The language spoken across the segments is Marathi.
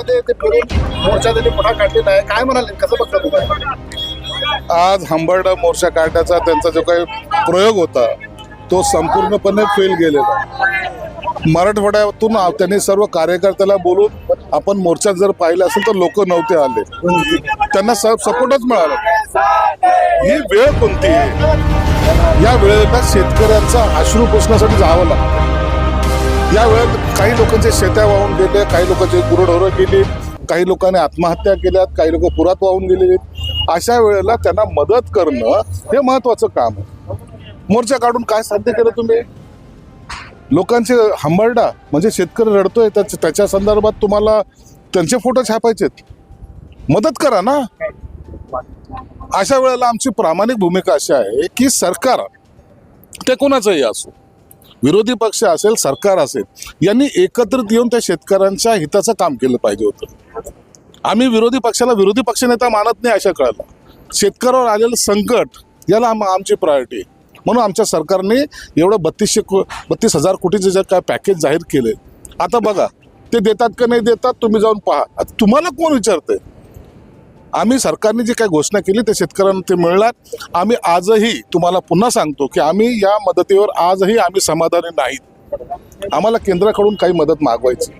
मध्ये ते फिरून मोर्चा त्यांनी पुन्हा काढलेला आहे. काय म्हणाले? कसं बघता तुम्ही आज हंबरडा मोर्चा काढण्याचा त्यांचा जो काही प्रयोग होता तो संपूर्णपणे फेल गेलेला. मराठवाड्यातून त्यांनी सर्व कार्यकर्त्याला बोलून आपण मोर्चात जर पाहिलं असेल तर लोक नव्हते आले. त्यांना सपोर्टच मिळाला ही वेळ कोणती आहे? या वेळेला शेतकऱ्यांचा अश्रू पुसण्यासाठी जावं लागतं. या वेळेत काही लोकांचे शेत्या वाहून गेले काही लोकांचे गुरढोरं गेली काही लोकांनी आत्महत्या केल्यात काही लोक पुरात वाहून गेलेले अशा वेळेला त्यांना मदत करणं हे महत्वाचं काम आहे. मोर्चा काढून काय साध्य केलं तुम्ही? लोकांचे हंबरडा म्हणजे शेतकरी रडतोय त्याच्या त्याच्या संदर्भात तुम्हाला त्यांचे फोटो छापायचेत. मदत करा ना. अशा वेळेला आमची प्रामाणिक भूमिका अशी आहे की सरकार ते कोणाचंही असो विरोधी पक्ष असेल सरकार असेल यांनी एकत्रित येऊन त्या शेतकऱ्यांच्या हिताचं काम केलं पाहिजे होतं. आम्ही विरोधी पक्षाला विरोधी पक्षनेता मानत नाही अशा कळलं शेतकऱ्यावर आलेलं संकट याला आम आमची प्रायोरिटी म्हणून आमच्या सरकारने एवढं बत्तीसशे को बत्तीस हजार कोटीचे जे काय पॅकेज जाहीर केले आता बघा ते देतात का नाही देतात तुम्ही जाऊन पहा. तुम्हाला कोण विचारतंय? आम्ही सरकारने जी काही घोषणा केली ते शेतकऱ्यांना ते मिळणार. आम्ही आजही तुम्हाला पुन्हा सांगतो की आम्ही या मदतीवर आजही आम्ही समाधानी नाहीत. आम्हाला केंद्राकडून काही मदत मागवायची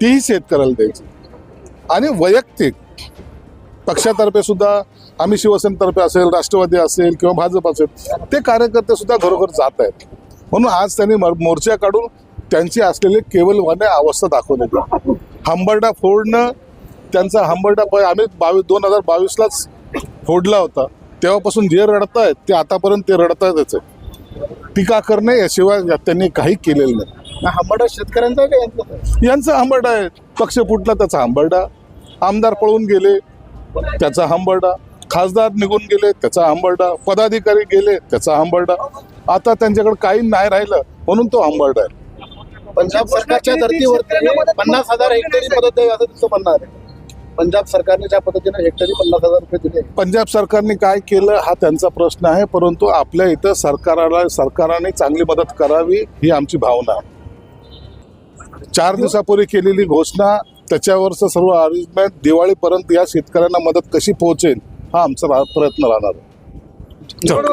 तीही शेतकऱ्याला द्यायची. आणि वैयक्तिक पक्षातर्फे सुद्धा आम्ही शिवसेनेतर्फे असेल राष्ट्रवादी असेल किंवा भाजप असेल ते कार्यकर्ते सुद्धा घरोघर जात आहेत. म्हणून आज त्यांनी मोर्चा काढून त्यांची असलेली केवलवाने अवस्था दाखवली हंबरडा फोडणं त्यांचा हंबरडा प- आम्ही बावीस दोन हजार बावीसलाच फोडला होता. तेव्हापासून जे रडतायत ते आतापर्यंत ते रडतायतच आहे. टीका करणे याशिवाय त्यांनी काही केलेलं नाही. हंबरडा शेतकऱ्यांचा आहे यांचा? हंबरडा आहे. पक्ष फुटला त्याचा हंबरडा आमदार पळून गेले त्याचा हंबरडा खासदार निघून गेले त्याचा हंबरडा पदाधिकारी गेले त्याचा हंबरडा आता त्यांच्याकडे काही नाही राहिलं म्हणून तो हंबरडा आहे. पंजाब सरकारच्या धर्तीवरती पन्नास हजार हेक्टरी मदत द्यावी असं तुमचं म्हणणं आहे. पंजाब सरकारने ज्या पद्धतीने हेक्टरी पन्नास हजार रुपये दिले. पंजाब सरकारने काय केलं हा त्यांचा प्रश्न आहे परंतु आपल्या इथं सरकाराला सरकारने चांगली मदत करावी ही आमची भावना. आहे चार दिवसापूर्वी केलेली घोषणा त्याच्यावरचं सर्व अरेंजमेंट दिवाळीपर्यंत या शेतकऱ्यांना मदत कशी पोहोचेल हा आमचा प्रयत्न राहणार आहे. घोषणा